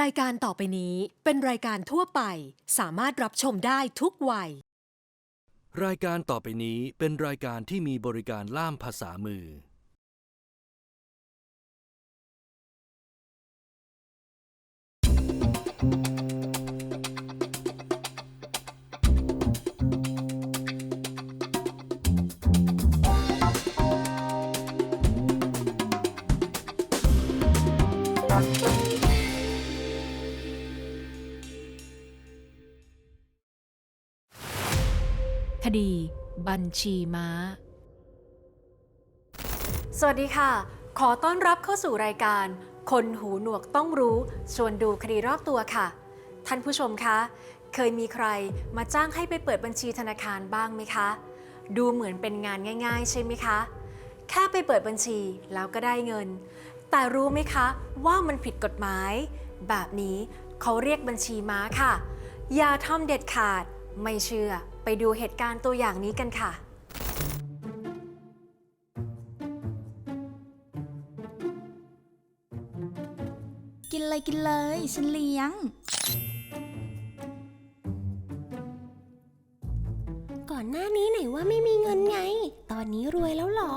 รายการต่อไปนี้เป็นรายการทั่วไป สามารถรับชมได้ทุกวัย รายการต่อไปนี้เป็นรายการที่มีบริการล่ามภาษามือ บัญชีม้า สวัสดีค่ะ ขอต้อนรับเข้าสู่รายการ คนหูหนวกต้องรู้ ชวนดูคดีรอบตัวค่ะ ท่านผู้ชมคะ เคยมีใครมาจ้างให้ไปเปิดบัญชีธนาคารบ้างไหมคะ ดูเหมือนเป็นงานง่าย ๆ ใช่ไหมคะ แค่ไปเปิดบัญชีแล้วก็ได้เงิน แต่รู้ไหมคะว่ามันผิดกฎหมาย แบบนี้เขาเรียกบัญชีม้าค่ะ อย่าทำเด็ดขาด ไม่เชื่อ ไปดูเหตุการณ์ตัวอย่างนี้กันค่ะ กินเลยกินเลย ฉันเลี้ยง ก่อนหน้านี้ไหนว่าไม่มีเงินไง ตอนนี้รวยแล้วเหรอ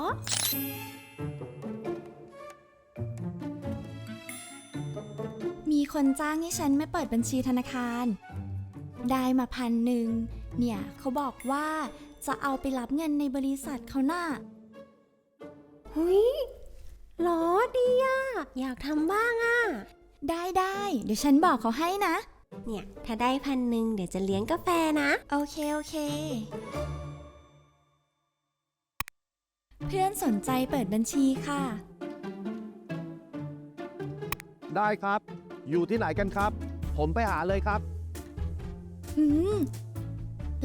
มีคนจ้างให้ฉันไม่เปิดบัญชีธนาคาร ได้มาพันหนึ่ง เนี่ยเขาบอกว่าจะเอาไปรับเงินในบริษัทเขาน่ะเฮ้ยหรอดีอะอยากทำบ้างอะได้ได้เดี๋ยวฉันบอกเขาให้นะ เนี่ย ถ้าได้พันหนึ่งเดี๋ยวจะเลี้ยงกาแฟนะ โอเค โอเค เพื่อนสนใจเปิดบัญชีค่ะ ได้ครับ อยู่ที่ไหนกันครับ ผมไปหาเลยครับ อืม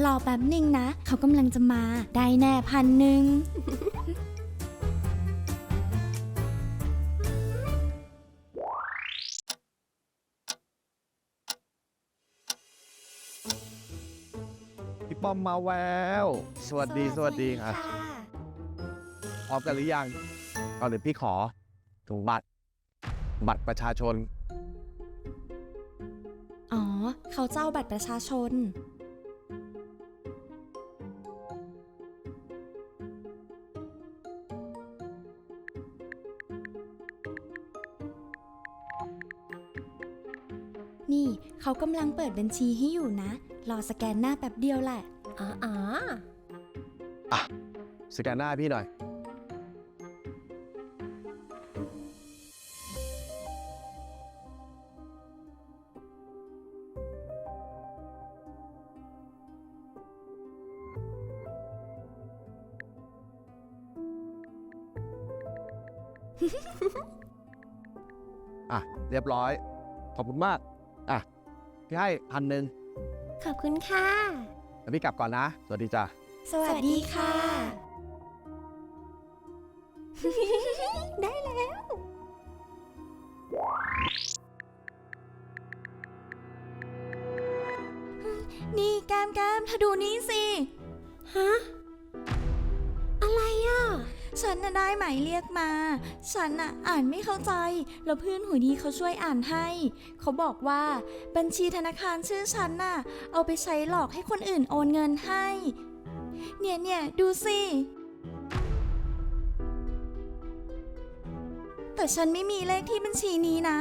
รอแป๊บหนึ่งนะ เขากำลังจะมา ได้แน่พันหนึ่ง พี่ป้อมมาแววสวัสดีสวัสดีครับพร้อมกันหรือยังก่อนอื่นพี่ขอถุงบัตร บัตรประชาชน อ๋อ เขาเจ้าบัตรประชาชน เขากำลังเปิดบัญชีให้อยู่นะ รอสแกนหน้าแป๊บเดียวแหละอ๋ออ๋ออะ สแกนหน้าให้พี่หน่อย อะ เรียบร้อย ขอบคุณมาก อะ พี่ให้พันหนึ่งขอบคุณค่ะ แล้วพี่กลับก่อนนะ สวัสดีจ้ะ สวัสดีค่ะ ได้แล้ว นี่แกมแกมเธอดูนี่สิ ฮะอะไรอะ ฉันน่ะได้หมายเรียกมา ฉันน่ะอ่านไม่เข้าใจ แล้วเพื่อนหัวดีเขาช่วยอ่านให้ เขาบอกว่าบัญชีธนาคารชื่อฉันน่ะ เอาไปใช้หลอกให้คนอื่นโอนเงินให้ เนี่ยเนี่ยดูสิแต่ฉันไม่มีเลขที่บัญชีนี้นะ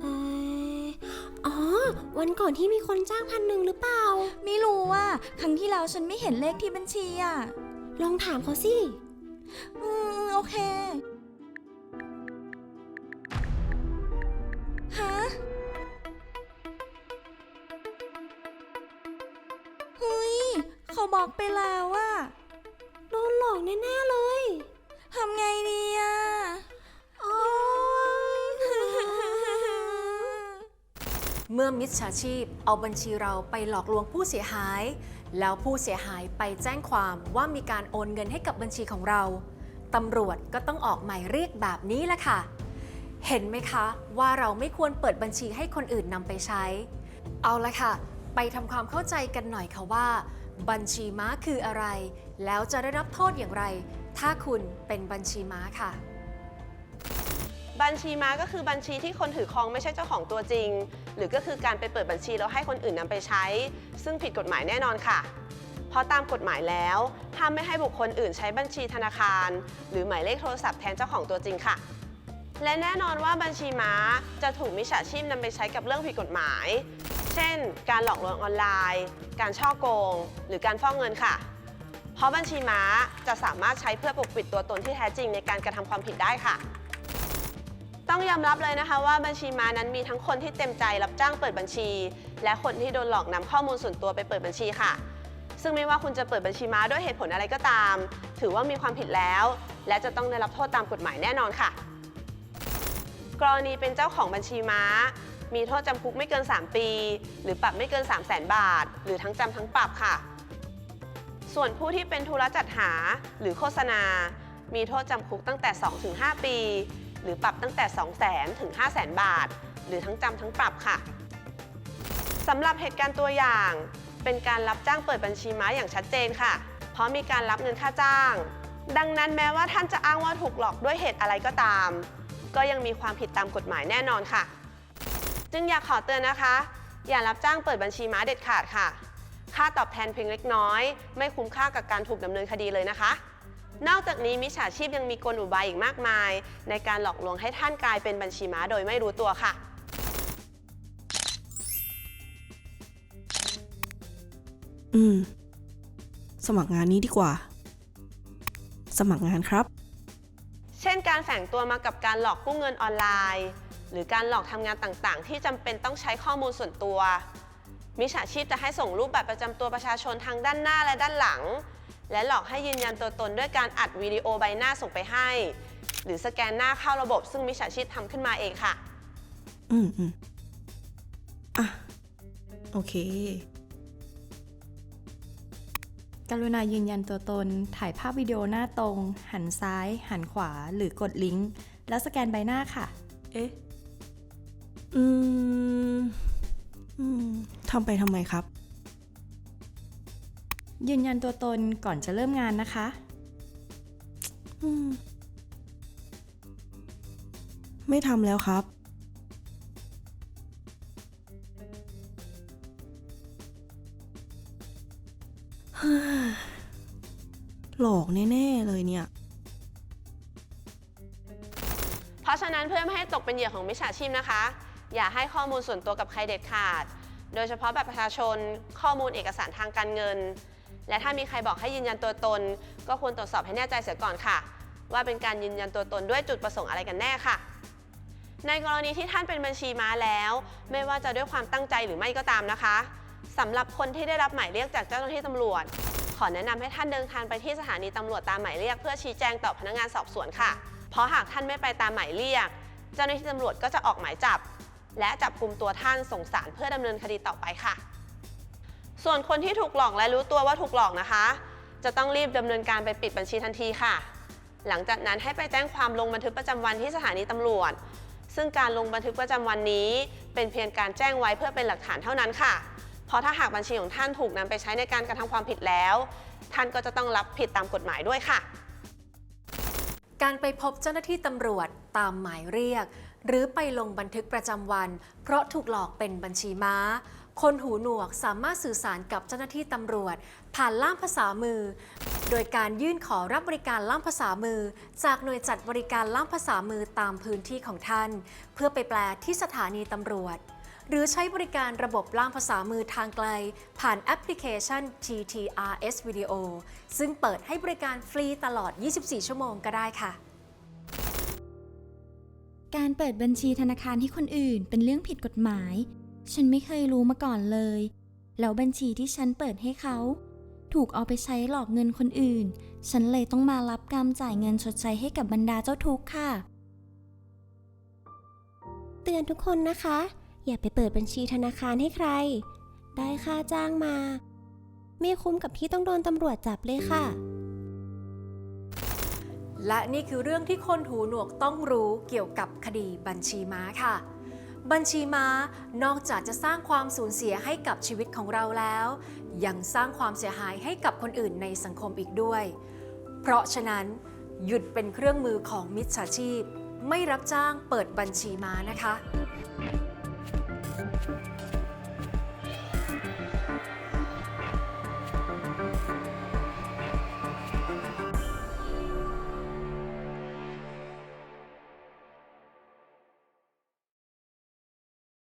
เอออ๋อ วันก่อนที่มีคนจ้างพันหนึ่งหรือเปล่า ไม่รู้ว่า ครั้งที่แล้วฉันไม่เห็นเลขที่บัญชีอะลองถามเขาสิ อืม โอเค ฮะเฮ้ย เขาบอกไปแล้วอะ เมื่อมิจฉาชีพเอาบัญชีเราไปหลอกลวงผู้เสียหาย แล้วผู้เสียหายไปแจ้งความว่ามีการโอนเงินให้กับบัญชีของเราตำรวจก็ต้องออกหมายเรียกแบบนี้แหละค่ะ เห็นไหมคะว่าเราไม่ควรเปิดบัญชีให้คนอื่นนำไปใช้ เอาละค่ะ ไปทำความเข้าใจกันหน่อยค่ะว่า บัญชีม้าคืออะไร แล้วจะได้รับโทษอย่างไร ถ้าคุณเป็นบัญชีม้าค่ะ บัญชีม้าก็คือบัญชีที่คนถือครองไม่ใช่เจ้าของตัวจริง หรือก็คือการไปเปิดบัญชีแล้วให้คนอื่นนำไปใช้ ซึ่งผิดกฎหมายแน่นอนค่ะ เพราะตามกฎหมายแล้วห้ามไม่ให้บุคคลอื่นใช้บัญชีธนาคาร หรือหมายเลขโทรศัพท์แทนเจ้าของตัวจริงค่ะ และแน่นอนว่าบัญชีม้าจะถูกมิจฉาชีพนำไปใช้กับเรื่องผิดกฎหมาย เช่น การหลอกลวงออนไลน์ การช่อโกง หรือการฟอกเงินค่ะ เพราะบัญชีม้าจะสามารถใช้เพื่อปกปิดตัวตนที่แท้จริงในการกระทำความผิดได้ค่ะ ต้องยอมรับเลยนะคะว่าบัญชีม้านั้นมีทั้งคนที่เต็มใจรับจ้างเปิดบัญชี และคนที่โดนหลอกนำข้อมูลส่วนตัวไปเปิดบัญชีค่ะ ซึ่งไม่ว่าคุณจะเปิดบัญชีม้าด้วยเหตุผลอะไรก็ตาม ถือว่ามีความผิดแล้ว และจะต้องได้รับโทษตามกฎหมายแน่นอนค่ะ กรณีเป็นเจ้าของบัญชีม้า มีโทษจำคุกไม่เกิน 3 ปี หรือปรับไม่เกิน 3 0 0แสนบาท หรือทั้งจำทั้งปรับค่ะ ส่วนผู้ที่เป็นธุรจัดหาหรือโฆษณา มีโทษจำคุกตั้งแต่ 2-5 ปี หรือปรับตั้งแต่ 2 0 0แสนถึง 5 0 0แสนบาท หรือทั้งจำทั้งปรับค่ะสำหรับเหตุการณ์ตัวอย่าง เป็นการรับจ้างเปิดบัญชีม้าอย่างชัดเจนค่ะ เพราะมีการรับเงินค่าจ้าง ดังนั้นแม้ว่าท่านจะอ้างว่าถูกหลอกด้วยเหตุอะไรก็ตาม ก็ยังมีความผิดตามกฎหมายแน่นอนค่ะ จึงอยากขอเตือนนะคะ อย่ารับจ้างเปิดบัญชีม้าเด็ดขาดค่ะ ค่าตอบแทนเพียงเล็กน้อย ไม่คุ้มค่ากับการถูกดำเนินคดีเลยนะคะ นอกจากนี้มิจฉาชีพยังมีกลอุบายอีกมากมาย ในการหลอกลวงให้ท่านกลายเป็นบัญชีม้าโดยไม่รู้ตัวค่ะ อืม สมัครงานนี้ดีกว่า สมัครงานครับ เช่นการแฝงตัวมากับการหลอกกู้เงินออนไลน์ หรือการหลอกทำงานต่างๆ ที่จำเป็นต้องใช้ข้อมูลส่วนตัว มิจฉาชีพจะให้ส่งรูปบัตรประจำตัวประชาชนทางด้านหน้าและด้านหลัง และหลอกให้ยืนยันตัวตนด้วยการอัดวิดีโอใบหน้าส่งไปให้ หรือสแกนหน้าเข้าระบบซึ่งมิจฉาชีพทำขึ้นมาเองค่ะ อืมอืมอะ โอเค กรุณายืนยันตัวตน ถ่ายภาพวิดีโอหน้าตรง หันซ้าย หันขวา หรือกดลิงก์ แล้วสแกนใบหน้าค่ะ เอ๊ะ อืม อืม ทำไปทำไมครับ ยืนยันตัวตนก่อนจะเริ่มงานนะคะ อืม ไม่ทำแล้วครับฮ่าหลอกแน่ๆเลยเนี่ย เพราะฉะนั้นเพื่อไม่ให้ตกเป็นเหยื่อของมิจฉาชีพนะคะ อย่าให้ข้อมูลส่วนตัวกับใครเด็ดขาด โดยเฉพาะแบบประชาชน ข้อมูลเอกสารทางการเงิน และถ้ามีใครบอกให้ยืนยันตัวตน ก็ควรตรวจสอบให้แน่ใจเสียก่อนค่ะ ว่าเป็นการยืนยันตัวตนด้วยจุดประสงค์อะไรกันแน่ค่ะ ในกรณีที่ท่านเป็นบัญชีม้าแล้ว ไม่ว่าจะด้วยความตั้งใจหรือไม่ก็ตามนะคะสำหรับคนที่ได้รับหมายเรียกจากเจ้าหน้าที่ตำรวจ ขอแนะนำให้ท่านเดินทางไปที่สถานีตำรวจตามหมายเรียก เพื่อชี้แจงต่อพนักงานสอบสวนค่ะ เพราะหากท่านไม่ไปตามหมายเรียก เจ้าหน้าที่ตำรวจก็จะออกหมายจับ และจับกลุ่มตัวท่านส่งสารเพื่อดำเนินคดีต่อไปค่ะ ส่วนคนที่ถูกหลอกและรู้ตัวว่าถูกหลอกนะคะ จะต้องรีบดำเนินการไปปิดบัญชีทันทีค่ะ หลังจากนั้นให้ไปแจ้งความลงบันทึกประจำวันที่สถานีตำรวจ ซึ่งการลงบันทึกประจำวันนี้ เป็นเพียงการแจ้งไว้เพื่อเป็นหลักฐานเท่านั้นค่ะเพราะถ้าหากบัญชีของท่านถูกนำไปใช้ในการกระทำความผิดแล้ว ท่านก็จะต้องรับผิดตามกฎหมายด้วยค่ะ การไปพบเจ้าหน้าที่ตำรวจตามหมายเรียก หรือไปลงบันทึกประจำวัน เพราะถูกหลอกเป็นบัญชีม้า คนหูหนวกสามารถสื่อสารกับเจ้าหน้าที่ตำรวจ ผ่านล่ามภาษามือ โดยการยื่นขอรับบริการล่ามภาษามือ จากหน่วยจัดบริการล่ามภาษามือตามพื้นที่ของท่าน เพื่อไปแปลที่สถานีตำรวจ หรือใช้บริการระบบล่ามภาษามือทางไกล ผ่านแอปพลิเคชัน TTRS Video ซึ่งเปิดให้บริการฟรีตลอด 24 ชั่วโมงก็ได้ค่ะ การเปิดบัญชีธนาคารให้คนอื่นเป็นเรื่องผิดกฎหมาย ฉันไม่เคยรู้มาก่อนเลย แล้วบัญชีที่ฉันเปิดให้เขา ถูกเอาไปใช้หลอกเงินคนอื่น ฉันเลยต้องมารับกรรมจ่ายเงินชดใช้ให้กับบรรดาเจ้าทุกข์ค่ะ เตือนทุกคนนะคะ อย่าไปเปิดบัญชีธนาคารให้ใคร ได้ค่าจ้างมา ไม่คุ้มกับที่ต้องโดนตำรวจจับเลยค่ะ และนี่คือเรื่องที่คนหูหนวกต้องรู้เกี่ยวกับคดีบัญชีม้าค่ะ บัญชีม้านอกจากจะสร้างความสูญเสียให้กับชีวิตของเราแล้ว ยังสร้างความเสียหายให้กับคนอื่นในสังคมอีกด้วย เพราะฉะนั้น หยุดเป็นเครื่องมือของมิจฉาชีพ ไม่รับจ้างเปิดบัญชีม้านะคะ